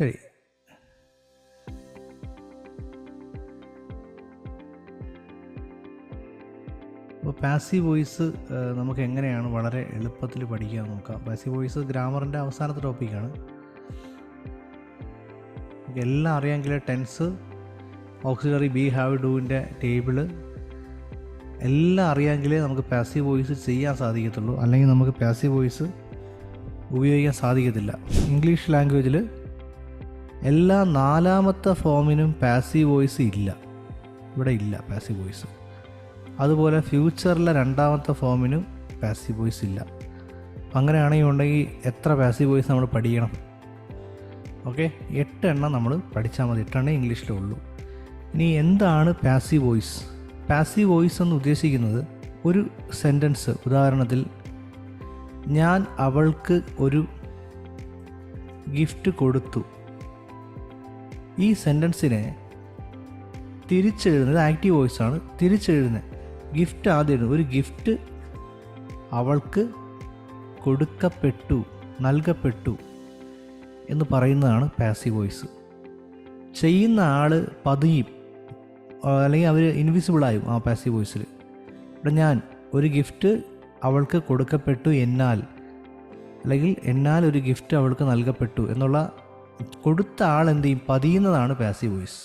ശരി. അപ്പോൾ passive voice നമുക്ക് എങ്ങനെയാണ് വളരെ എളുപ്പത്തിൽ പഠിക്കാൻ നോക്കാം. പാസീവ് വോയിസ് ഗ്രാമറിന്റെ അവസാനത്തെ ടോപ്പിക്കാണ് എല്ലാം അറിയാമെങ്കിൽ ടെൻസ് ഓക്സിലറി ബി ഹാവ് ഡൂവിന്റെ ടേബിൾ എല്ലാം അറിയാമെങ്കിലേ നമുക്ക് പാസീവ് വോയിസ് ചെയ്യാൻ സാധിക്കത്തുള്ളൂ. അല്ലെങ്കിൽ നമുക്ക് പാസീവ് വോയിസ് ഉപയോഗിക്കാൻ സാധിക്കത്തില്ല. ഇംഗ്ലീഷ് ലാംഗ്വേജിൽ എല്ലാ നാലാമത്തെ ഫോമിനും പാസീവ് വോയിസ് ഇല്ല. ഇവിടെ ഇല്ല പാസീവ് വോയിസ് അതുപോലെ ഫ്യൂച്ചറിലെ രണ്ടാമത്തെ ഫോമിനും പാസീവ് വോയിസ് ഇല്ല. അങ്ങനെയാണെങ്കിൽ ഉണ്ടെങ്കിൽ എത്ര പാസീവ് വോയിസ് നമ്മൾ പഠിക്കണം? ഓക്കെ എട്ട് എണ്ണം നമ്മൾ പഠിച്ചാൽ മതി. എട്ടെണ്ണേ ഇംഗ്ലീഷിലേ ഉള്ളൂ. ഇനി എന്താണ് പാസീവ് വോയിസ് പാസീവ് വോയിസ് എന്ന് ഉദ്ദേശിക്കുന്നത് ഒരു സെന്റൻസ് ഉദാഹരണത്തിൽ ഞാൻ അവൾക്ക് ഒരു ഗിഫ്റ്റ് കൊടുത്തു. ഈ സെന്റൻസിനെ തിരിച്ചെഴുതുന്നത് ആക്റ്റീവ് വോയിസ് ആണ് തിരിച്ചെഴുതുന്നത് ഗിഫ്റ്റ് ആദ്യം ഒരു ഗിഫ്റ്റ് അവൾക്ക് കൊടുക്കപ്പെട്ടു നൽകപ്പെട്ടു എന്ന് പറയുന്നതാണ് പാസീവ് വോയിസ്. ചെയ്യുന്ന ആൾ പതിയും അല്ലെങ്കിൽ അവർ ഇൻവിസിബിളായും ആ പാസീവ് വോയിസിൽ. ഇവിടെ ഞാൻ ഒരു ഗിഫ്റ്റ് അവൾക്ക് കൊടുക്കപ്പെട്ടു എന്നാൽ അല്ലെങ്കിൽ എന്നാൽ ഒരു ഗിഫ്റ്റ് അവൾക്ക് നൽകപ്പെട്ടു എന്നുള്ള കൊടുത്ത ആൾ എന്ത് ചെയ്യും? പതിയുന്നതാണ് പാസീവ് വോയിസ്